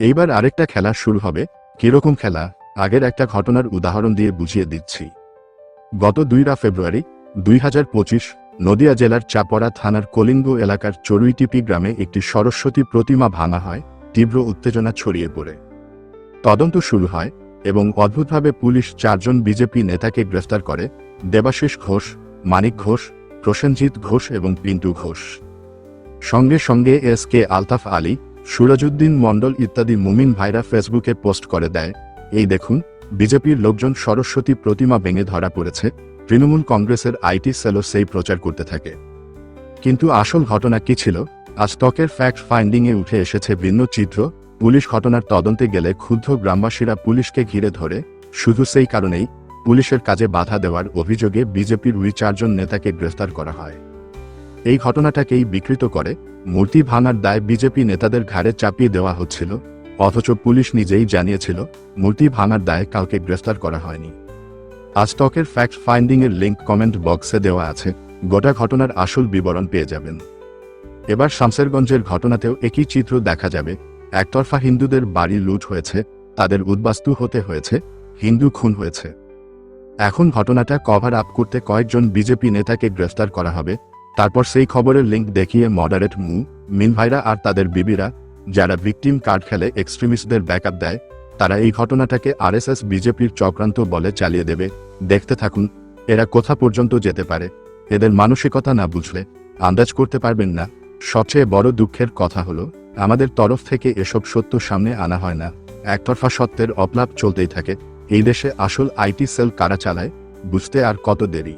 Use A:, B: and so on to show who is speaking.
A: এইবার আরেকটা খেলা শুরু হবে। কীরকম খেলা? আগের একটা ঘটনার উদাহরণ দিয়ে বুঝিয়ে দিচ্ছি। গত দুইরা ফেব্রুয়ারি দুই হাজার পঁচিশ, নদিয়া জেলার চাপড়া থানার কলিঙ্গ এলাকার চড়ুইটিপি গ্রামে একটি সরস্বতী প্রতিমা ভাঙা হয়, তীব্র উত্তেজনা ছড়িয়ে পড়ে। তদন্ত শুরু হয় এবং অদ্ভুতভাবে পুলিশ চারজন বিজেপি নেতাকে গ্রেফতার করে, দেবাশিস ঘোষ, মানিক ঘোষ, প্রসেনজিৎ ঘোষ এবং পিন্টু ঘোষ। সঙ্গে সঙ্গে এস কে আলতাফ আলী সুরাজউদ্দিন মণ্ডল ইত্যাদি মুমিন ভাইরা ফেসবুকে পোস্ট করে দেয়, এই দেখুন, বিজেপির লোকজন সরস্বতী প্রতিমা ভেঙে ধরা পড়েছে, তৃণমূল কংগ্রেসের আইটি সেলও সেই প্রচার করতে থাকে। কিন্তু আসল ঘটনা কি ছিল? আজ ত্বকের ফ্যাক্ট ফাইন্ডিংয়ে উঠে এসেছে ভিন্ন চিত্র, পুলিশ ঘটনার তদন্তে গেলে ক্ষুব্ধ গ্রামবাসীরা পুলিশকে ঘিরে ধরে, শুধু সেই কারণেই পুলিশের কাজে বাধা দেওয়ার অভিযোগে বিজেপির ওই চারজন নেতাকে গ্রেফতার করা হয়। এই ঘটনাটাকেই বিকৃত করে মূর্তি ভাঙার দায় বিজেপি নেতাদের ঘাড়ে চাপিয়ে দেওয়া হচ্ছিল, অথচ পুলিশ নিজেই জানিয়েছিল, মূর্তি ভাঙার দায়ে কাউকে গ্রেফতার করা হয়নি। আজ ত্বকের ফ্যাক্ট ফাইন্ডিং এর লিঙ্ক কমেন্ট বক্সে দেওয়া আছে, গোটা ঘটনার আসল বিবরণ পেয়ে যাবেন। এবার শামসেরগঞ্জের ঘটনাতেও একই চিত্র দেখা যাবে, একতরফা হিন্দুদের বাড়ি লুট হয়েছে, তাদের উদ্বাস্তু হতে হয়েছে, হিন্দু খুন হয়েছে। এখন ঘটনাটা কভার আপ করতে কয়েকজন বিজেপি নেতাকে গ্রেফতার করা হবে তারপর সেই খবরের লিঙ্ক দেখিয়ে মডারেট মু, মিন ভাইরা আর তাদের বিবিরা, যারা ভিকটিম কার্ড খেলে এক্সট্রিমিস্টদের ব্যাকআপ দেয়, তারা এই ঘটনাটাকে আরএসএস বিজেপির চক্রান্ত বলে চালিয়ে দেবে। দেখতে থাকুন, এরা কোথা পর্যন্ত যেতে পারে। এদের মানসিকতা না বুঝলে আন্দাজ করতে পারবেন না। সবচেয়ে বড় দুঃখের কথা হলো, আমাদের তরফ থেকে এসব সত্য সামনে আনা হয় না। একতরফা সত্যের অপলাপ চলতেই থাকে। এই দেশে আসল আইটি সেল কারা চালায়, বুঝতে আর কত দেরি?